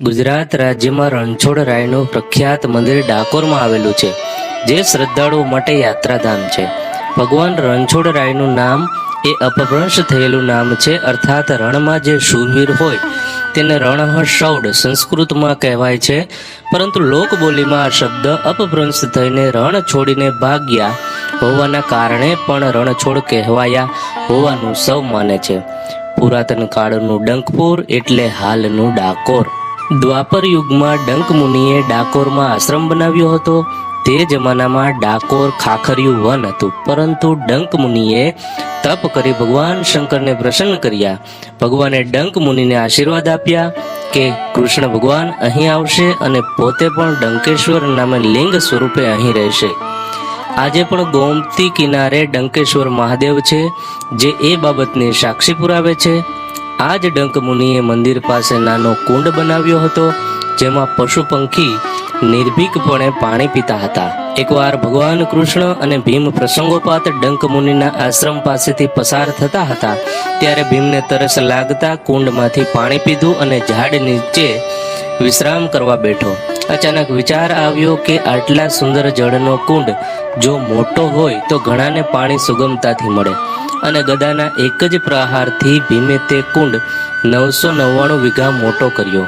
ગુજરાત રાજ્યમાં રણછોડરાયનું પ્રખ્યાત મંદિર ડાકોરમાં આવેલું છે, જે શ્રદ્ધાળુઓ માટે યાત્રાધામ છે. ભગવાન રણછોડરાયનું નામ એ અપભ્રંશ થયેલું નામ છે, અર્થાત રણમાં જે શૂરવીર હોય તેને રણહશૌડ સંસ્કૃતમાં કહેવાય છે, પરંતુ લોકબોલીમાં આ શબ્દ અપભ્રંશ થઈને રણ છોડીને ભાગ્યા હોવાના કારણે પણ રણછોડ કહેવાયા હોવાનું સૌ માને છે. પુરાતન કાળનું ડંકપુર એટલે હાલનું ડાકોર. દ્વાપર યુગમાં ડંક મુનિએ ડાકોરમાં આશ્રમ બનાવ્યો હતો. તે જમાનામાં ડાકોર ખાખરિયું વન હતું. પરંતુ ડંક મુનિએ તપ કરી ભગવાન શંકરને પ્રસન્ન કર્યા. ભગવાને ડંક મુનિને આશીર્વાદ આપ્યા કે કૃષ્ણ ભગવાન અહીં આવશે અને પોતે પણ ડંકેશ્વર નામે લિંગ સ્વરૂપે અહીં રહેશે. આજે પણ ગોમતી કિનારે ડંકેશ્વર મહાદેવ છે, જે એ બાબતની સાક્ષી પુરાવે છે. આ જ ડંક મુનિએ મંદિર પાસે નાનો કુંડ બનાવ્યો હતો, જેમાં પશુ પંખી નિર્ભીકપણે પાણી પીતા હતા. એકવાર ભગવાન કૃષ્ણ અને ભીમ પ્રસંગોપાત ડંક મુનિના આશ્રમ પાસેથી પસાર થતા હતા, ત્યારે ભીમને તરસ લાગતા કુંડમાંથી પાણી પીધું અને ઝાડ નીચે વિશ્રામ કરવા બેઠો. અચાનક વિચાર આવ્યો કે આટલા સુંદર જળનો કુંડ જો મોટો હોય તો ઘણાને પાણી સુગમતાથી મળે. અને ગદાના એક જ પ્રહારથી ભીમે તે કુંડ નવસો નવ્વાણું વીઘા મોટો કર્યો.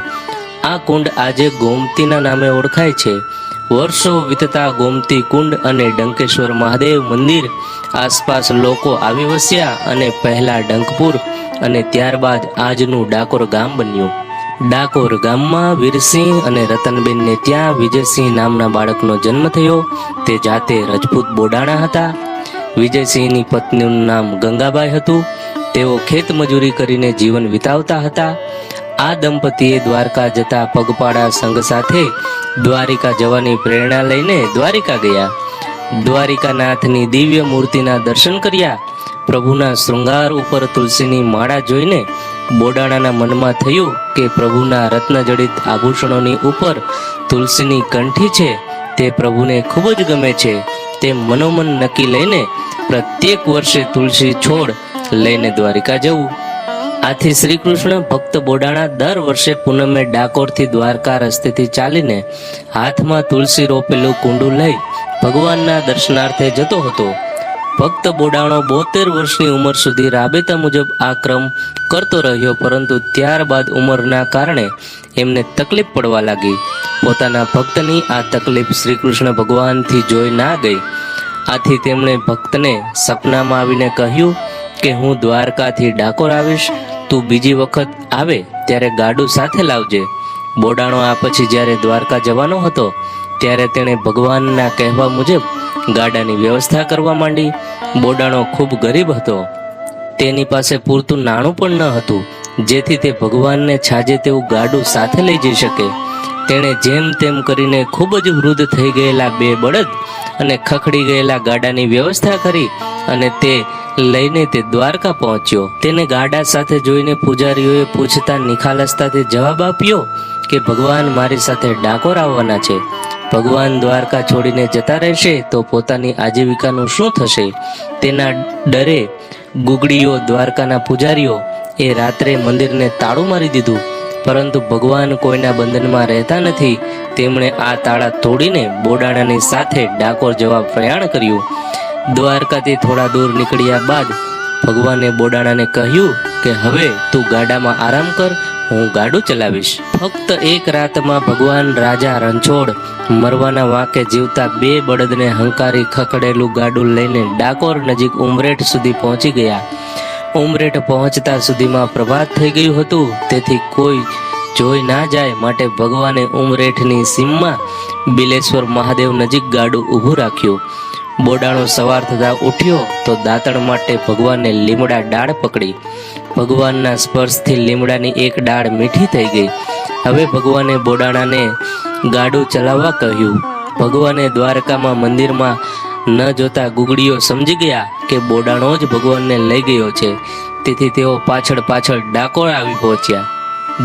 આ કુંડ આજે ગોમતીના નામે ઓળખાય છે. વર્ષો વીતતા ગોમતી કુંડ અને ડંકેશ્વર મહાદેવ મંદિર આસપાસ લોકો આવી વસ્યા અને પહેલા ડંકપુર અને ત્યારબાદ આજનું ડાકોર ગામ બન્યું. ડાકોર ગામમાં વીરસિંહ અને રતનબેનને ત્યાં વિજયસિંહ નામના બાળકનો જન્મ થયો. તે જાતે રજપૂત બોડાણા હતા. વિજયસિંહની પત્નીનું નામ ગંગાબાઈ હતું. તેઓ ખેતમજૂરી કરીને જીવન વિતાવતા હતા. આ દંપતીએ દ્વારકા જતા પગપાળા સંઘ સાથે દ્વારિકા જવાની પ્રેરણા લઈને દ્વારિકા ગયા. દ્વારિકાનાથની દિવ્ય મૂર્તિના દર્શન કર્યા. પ્રભુના શૃંગાર ઉપર તુલસીની માળા જોઈને બોડાણાના મનમાં થયું કે પ્રભુના રત્નજડિત આભૂષણોની ઉપર તુલસીની કંઠી છે. તે પ્રભુને ખૂબ જ ગમે છે. તે મનોમન નક્કી લઈને પ્રત્યેક વર્ષે તુલસી છોડ લઈને દ્વારિકા જવું. આથી શ્રી કૃષ્ણ ભક્ત બોડાણા દર વર્ષે પૂનમે ડાકોરથી દ્વારકા રસ્તેથી ચાલીને હાથમાં તુલસી રોપેલું કુંડું લઈ ભગવાનના દર્શનાર્થે જતો હતો. ભક્ત બોડાણો બોતેર વર્ષની ઉંમર સુધી રાબેતા મુજબ આ ક્રમ કરતો રહ્યો, પરંતુ ત્યારબાદ ઉંમરના કારણે એમને તકલીફ પડવા લાગી. પોતાના ભક્તની આ તકલીફ શ્રી કૃષ્ણ ભગવાનથી જોઈ ના ગઈ. આથી તેમણે ભક્તને સપનામાં આવીને કહ્યું કે હું દ્વારકાથી ડાકોર આવીશ, તું બીજી વખત આવે ત્યારે ગાડું સાથે લાવજે. બોડાણો આ પછી જ્યારે દ્વારકા જવાનો હતો, ત્યારે તેણે ભગવાનના કહેવા મુજબ ગાડાની વ્યવસ્થા કરવા માંડી. બોડાણો ખૂબ ગરીબ હતો. તેની પાસે પૂરતું નાણું પણ ન હતું, જેથી તે ભગવાનને છાજે તેવું ગાડું સાથે લઈ જઈ શકે. તેણે જેમ તેમ કરીને ખૂબ જ વૃદ્ધ થઈ ગયેલા બે બળદ અને ખખડી ગયેલા ગાડાની વ્યવસ્થા કરી અને તે લઈને તે દ્વારકા પહોંચ્યો. તેને ગાડા સાથે જોઈને પૂજારીઓએ પૂછતા નિખાલસતાથી જવાબ આપ્યો કે, ભગવાન મારી સાથે ડાકોર આવવાના છે. ભગવાન દ્વારકા છોડીને જતા રહેશે તો પોતાની આજીવિકાનું શું થશે? તેના ડરે ગુગડીઓ દ્વારકાના પૂજારીઓ એ રાત્રે મંદિરને તાળું મારી દીધું. પરંતુ ભગવાન કોઈના બંધનમાં રહેતા નથી. તેમણે આ તાળા તોડીને બોડાણાની સાથે ડાકોર જવા પ્રયાણ કર્યું. દ્વારકાથી થોડા દૂર નીકળ્યા બાદ ભગવાને બોડાણાને કહ્યું કે, હવે તું ગાડામાં આરામ કર, હું ગાડું ચલાવીશ. ફક્ત એક રાતમાં ભગવાન રાજા રણછોડ મરવાના વાંકે જીવતા બે બળદને હંકારી ખખડેલું ગાડું લઈને ડાકોર નજીક ઉમરેઠ સુધી પહોંચી ગયા. ઉમરેઠ પહોંચતા સુધીમાં પ્રભાત થઈ ગયું હતું. તેથી કોઈ જોઈ ના જાય માટે ભગવાને ઉમરેઠની સીમમાં બિલેશ્વર મહાદેવ નજીક ગાડું ઊભું રાખ્યું. બોડાણો સવાર થતા ઉઠ્યો તો દાંતણ માટે ભગવાનને લીમડા ડાળ પકડી. ભગવાનના સ્પર્શથી લીમડાની એક ડાળ મીઠી થઈ ગઈ. હવે ભગવાને બોડાણાને ગાડું ચલાવવા કહ્યું. ભગવાને દ્વારકામાં મંદિરમાં ન જોતા ગુગડીઓ સમજી ગયા કે બોડાણો જ ભગવાનને લઈ ગયો છે. તેથી તેઓ પાછળ પાછળ ડાકોર આવી પહોંચ્યા.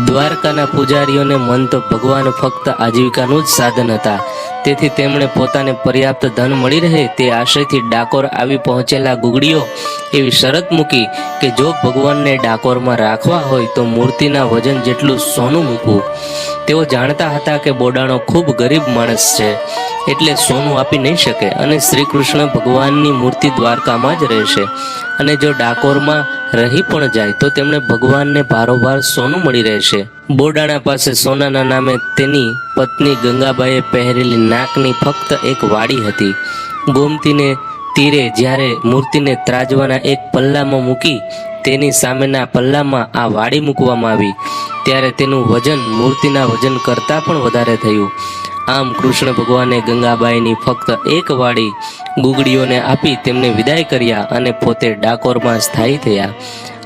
દ્વારકાના પૂજારીઓને મન તો ભગવાન ફક્ત આજીવિકાનું જ સાધન હતા. તેથી તેમણે પોતાને પર્યાપ્ત ધન મળી રહે તે આશયથી ડાકોર આવી પહોંચેલા ગુગડીઓ એવી શરત મૂકી કે જો ભગવાનને ડાકોરમાં રાખવા હોય તો મૂર્તિના વજન જેટલું સોનું મૂકવું. તેઓ જાણતા હતા કે બોડાણો ખૂબ ગરીબ માણસ છે, એટલે સોનું આપી નહીં શકે અને શ્રી કૃષ્ણ ભગવાનની મૂર્તિ દ્વારકામાં જ રહેશે. અને જો ડાકોરમાં રહી પણ જાય, તો તેમણે ભગવાનને ભારોભાર સોનું મળી રહેશે. બોડાણા પાસે સોનાના નામે તેની પત્ની ગંગાબાઈએ પહેરેલી નાકની ફક્ત એક વાડી હતી. ગોમતીને તીરે જ્યારે મૂર્તિને ત્રાજવાના એક પલ્લામાં મૂકી, તેની સામેના પલ્લામાં આ વાડી મૂકવામાં આવી, ત્યારે તેનું વજન મૂર્તિના વજન કરતાં પણ વધારે થયું. આમ કૃષ્ણ ભગવાને ગંગાબાઈની ફક્ત એક વાડી ગુગડીઓને આપી તેમને વિદાય કર્યા અને પોતે ડાકોરમાં સ્થાયી થયા.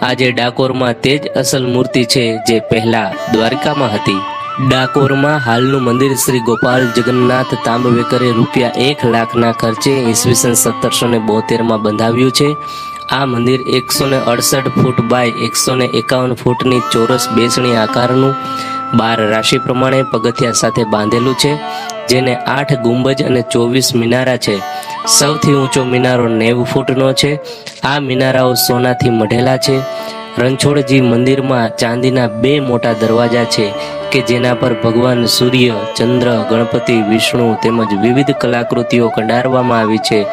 આજે ડાકોરમાં તે જ અસલ મૂર્તિ છે જે પહેલા દ્વારકામાં હતી. ડાકોરમાં હાલનું મંદિર શ્રી ગોપાલ જગન્નાથ તાંબવેકરે રૂપિયા એક લાખના ખર્ચે ઈસવીસન સત્તરસો ને બોતેરમાં બંધાવ્યું છે. આ મંદિર એકસો ને અડસઠ ફૂટ બાય એકસો ને એકાવન ફૂટની ચોરસ બેસણી આકારનું બાર રાશિ પ્રમાણે પગથિયા સાથે બાંધેલું છે, જેને આઠ ગુંબજ અને ચોવીસ મિનારા છે. સૌથી ઊંચો મિનારો નેવું ફૂટનો છે. આ મિનારાઓ સોનાથી મઢેલા છે. રણછોડજી મંદિરમાં ચાંદીના બે મોટા દરવાજા છે. કે જેના પર ભગવાન સૂર્ય, ચંદ્ર, ગણપતિ, વિષ્ણુ તેમજ વિવિધ કલાકૃતિઓ કંડારવામાં આવી છે.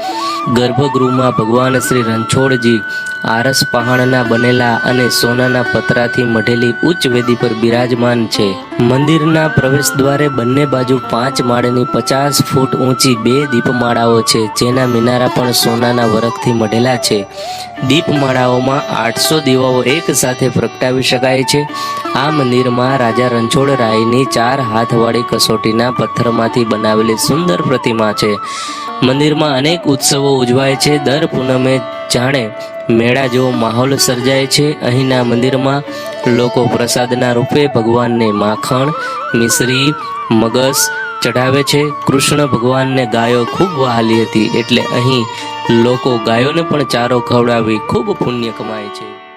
ગર્ભગૃહમાં ભગવાન શ્રી રણછોડજી આરસ પહાણના બનેલા અને સોનાના પતરાથી મઢેલી ઉચ્ચ વેદી પર બિરાજમાન છે. મંદિરના પ્રવેશ દ્વારે બંને બાજુ પાંચ માળની પચાસ ફૂટ ઊંચી બે દીપમાળાઓ છે, જેના મિનારા પણ સોનાના વરખથી મઢેલા છે. દીપમાળાઓમાં આઠસો દીવાઓ એક સાથે પ્રગટાવી શકાય છે. આ મંદિરમાં રાજા રણછોડરાયની ચાર હાથવાળી કસોટીના પથ્થરમાંથી બનાવેલી સુંદર પ્રતિમા છે. મંદિરમાં અનેક ઉત્સવો ઉજવાય છે. દર પૂનમે જાણે મેળા જેવો માહોલ સર્જાય છે. અહીંના મંદિરમાં લોકો પ્રસાદના રૂપે ભગવાનને માખણ, મિશ્રી, મગસ ચઢાવે છે. કૃષ્ણ ભગવાનને ગાયો ખૂબ વહાલી હતી એટલે અહીં લોકો ગાયોને પણ ચારો ખવડાવી ખૂબ પુણ્ય કમાય છે.